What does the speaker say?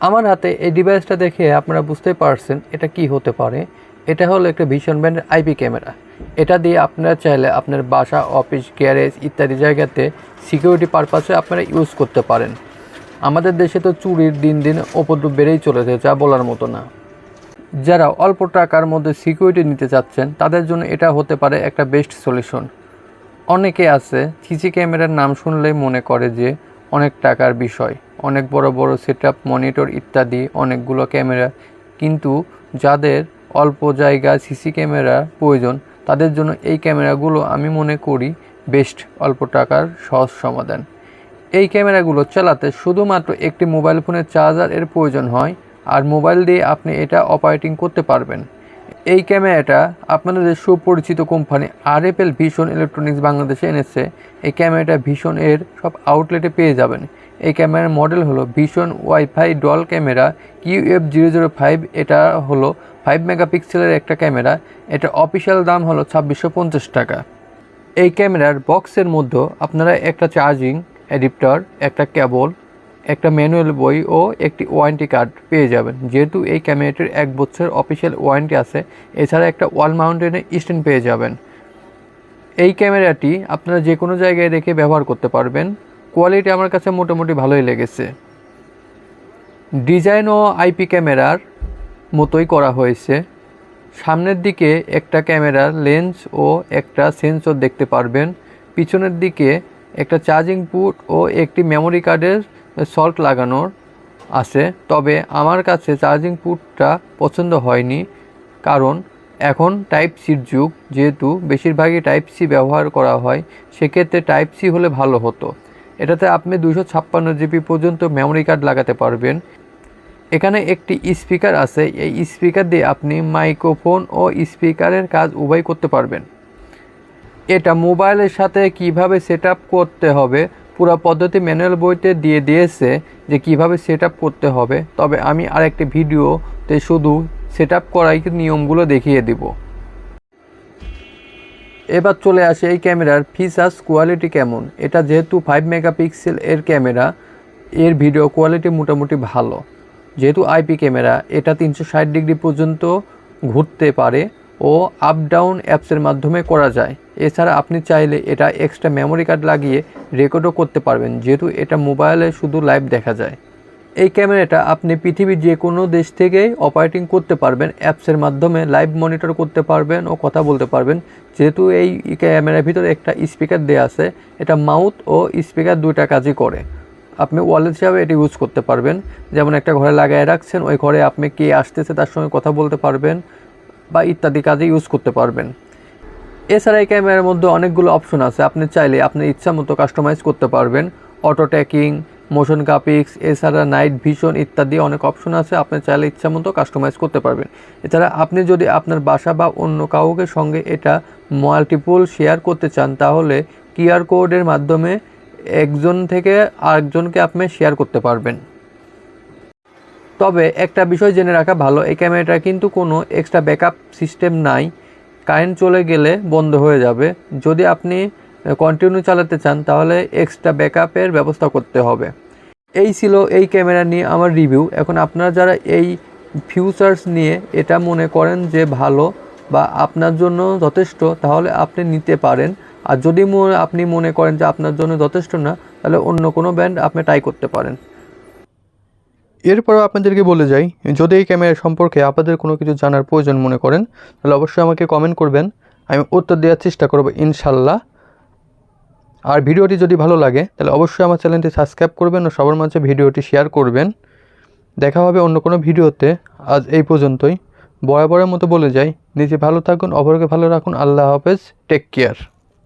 আমার হাতে এই ডিভাইসটা দেখে আপনারা বুঝতে পারছেন এটা কি হতে পারে। এটা হলো একটা ভীষণ ব্র্যান্ডের আইপি ক্যামেরা এটা দিয়ে আপনারা চাইলে আপনার বাসা অফিস গ্যারেজ ইত্যাদি জায়গাতে সিকিউরিটি পারপাসে আপনারা ইউজ করতে পারেন। আমাদের দেশে তো চুরির দিন দিন উপদ্রব বেড়েই চলেছে, যা বলার মতো না। যারা অল্প টাকার মধ্যে সিকিউরিটি নিতে চাচ্ছেন, তাদের জন্য এটা হতে পারে একটা বেস্ট সলিউশন অনেকে আছে সিসি ক্যামেরার নাম শুনলেই মনে করে যে অনেক টাকার বিষয়। অনেক বড় বড় সেট মনিটর ইত্যাদি, অনেকগুলো ক্যামেরা কিন্তু যাদের অল্প জায়গা সিসি ক্যামেরা প্রয়োজন, তাদের জন্য এই ক্যামেরাগুলো আমি মনে করি বেস্ট অল্প টাকার সহজ সমাধান। এই ক্যামেরাগুলো চালাতে শুধুমাত্র একটি মোবাইল ফোনের চার্জার এর প্রয়োজন হয়, আর মোবাইল দিয়ে আপনি এটা অপারেটিং করতে পারবেন। এই ক্যামেরাটা আপনাদের সুপরিচিত company R F L Vision electronics বাংলাদেশে এনেছে। এই ক্যামেরাটা ভীষণ এর সব আউটলেটে পেয়ে যাবেন। এই ক্যামেরার মডেল হলো Vision WiFi doll camera Q F zero zero five এটা হলো ফাইভ মেগাপিক্সেলের একটা ক্যামেরা, এটা অফিসিয়াল দাম হলো ছাব্বিশশো পঞ্চাশ টাকা। এই ক্যামেরার বক্সের মধ্যে আপনারা একটা চার্জিং অ্যাডিপ্টার একটা কেবল একটা ম্যানুয়াল বই ও একটি ওয়ারেন্টি কার্ড পেয়ে যাবেন। যেহেতু এই ক্যামেরাটির এক বছর অফিসিয়াল ওয়ারেন্টি আছে, এছাড়া একটা ওয়াল মাউন্টেনের স্ট্যান্ড পেয়ে যাবেন। এই ক্যামেরাটি আপনারা যে কোনো জায়গায় রেখে ব্যবহার করতে পারবেন। কোয়ালিটি আমার কাছে মোটামুটি ভালোই লেগেছে। ডিজাইন ও আইপি ক্যামেরার মতোই করা হয়েছে। সামনের দিকে একটা ক্যামেরার লেন্স ও একটা সেন্সর দেখতে পারবেন। পিছনের দিকে একটা চার্জিং পুট ও একটি মেমোরি কার্ডের সল্ট লাগানোর আছে। তবে আমার কাছে চার্জিং পুটটা পছন্দ হয়নি। কারণ এখন টাইপ সির যুগ। যেহেতু বেশিরভাগই টাইপ সি ব্যবহার করা হয়, সেক্ষেত্রে টাইপ সি হলে ভালো হতো। এটাতে আপনি দুশো ছাপ্পান্ন জিবি পর্যন্ত মেমোরি কার্ড লাগাতে পারবেন। এখানে একটি স্পিকার আছে। এই স্পিকার দিয়ে আপনি মাইক্রোফোন ও স্পিকারের কাজ উভয় করতে পারবেন। এটা মোবাইলের সাথে কীভাবে সেট করতে হবে, পুরো পদ্ধতি ম্যানুয়াল বইতে দিয়ে দিয়েছে যে কীভাবে সেট করতে হবে। তবে আমি আরেকটি ভিডিওতে শুধু সেট আপ করাই নিয়মগুলো দেখিয়ে দিব। এবার চলে আসে এই ক্যামেরার ফিচার্স কোয়ালিটি কেমন? এটা যেহেতু ফাইভ মেগাপিক্সেল এর ক্যামেরা, এর ভিডিও কোয়ালিটি মোটামুটি ভালো। যেহেতু আইপি ক্যামেরা, এটা তিনশো ষাট ডিগ্রি পর্যন্ত ঘুরতে পারে ও আপ ডাউন অ্যাপসের মাধ্যমে করা যায়। এছাড়া আপনি চাইলে এটা এক্সট্রা মেমোরি কার্ড লাগিয়ে রেকর্ডও করতে পারবেন, যেহেতু এটা মোবাইলে শুধু লাইভ দেখা যায়। এই ক্যামেরাটা আপনি পৃথিবীর যে কোনো দেশ থেকেই অপারেটিং করতে পারবেন অ্যাপসের মাধ্যমে লাইভ মনিটর করতে পারবেন ও কথা বলতে পারবেন। যেহেতু এই ক্যামেরার ভিতরে একটা স্পিকার দেওয়া আছে, এটা মাউথ ও স্পিকার দুইটা কাজই করে। আপনি ওয়ালেট হিসাবে এটা ইউজ করতে পারবেন। যেমন একটা ঘরে লাগায় রাখছেন, ওই ঘরে আপনি কে আসতেছে তার সঙ্গে কথা বলতে পারবেন বা ইত্যাদি কাজে ইউজ করতে পারবেন। এছাড়া এই ক্যামেরার মধ্যে অনেকগুলো অপশন আছে। আপনি চাইলে আপনি ইচ্ছা মতো কাস্টমাইজ করতে পারবেন। অটো ট্যাকিং মোশন গ্রাফিক্স, এছাড়া নাইট ভিশন ইত্যাদি অনেক অপশন আছে। আপনি চাইলে ইচ্ছা মতো কাস্টমাইজ করতে পারবেন। এছাড়া আপনি যদি আপনার বাসা বা অন্য কাউকে সঙ্গে এটা মাল্টিপল শেয়ার করতে চান, তাহলে কিউআর কোডের মাধ্যমে একজন থেকে আরেকজনকে আপনি শেয়ার করতে পারবেন। তবে একটা বিষয় জেনে রাখা ভালো, এই ক্যামেরাটা কিন্তু কোনো এক্সট্রা ব্যাকআপ সিস্টেম নাই। কারেন্ট চলে গেলে বন্ধ হয়ে যাবে। যদি আপনি কন্টিনিউ চালাতে চান, তাহলে এক্সট্রা ব্যাকআপের ব্যবস্থা করতে হবে। এই ছিল এই ক্যামেরা নিয়ে আমার রিভিউ এখন আপনারা যারা এই ফিউচার্স নিয়ে এটা মনে করেন যে ভালো বা আপনার জন্য যথেষ্ট, তাহলে আপনি নিতে পারেন। আর যদি আপনি মনে করেন যে আপনার জন্য যথেষ্ট না, তাহলে অন্য কোনো ব্র্যান্ড আপনি ট্রাই করতে পারেন। এরপরও আপনাদেরকে বলে যাই, যদি এই ক্যামেরা সম্পর্কে আপনাদের কোনো কিছু জানার প্রয়োজন মনে করেন, তাহলে অবশ্যই আমাকে কমেন্ট করবেন। আমি উত্তর দেওয়ার চেষ্টা করব ইনশাল্লাহ। আর ভিডিওটি যদি ভালো লাগে, তাহলে অবশ্যই আমার চ্যানেলটি সাবস্ক্রাইব করবেন ও সবার মাঝে ভিডিওটি শেয়ার করবেন। দেখা হবে অন্য কোনো ভিডিওতে। আজ এই পর্যন্তই। বরাবরের মতো বলে যাই। নিজে ভালো থাকুন, অপরকে ভালো রাখুন। আল্লাহ হাফেজ। Take care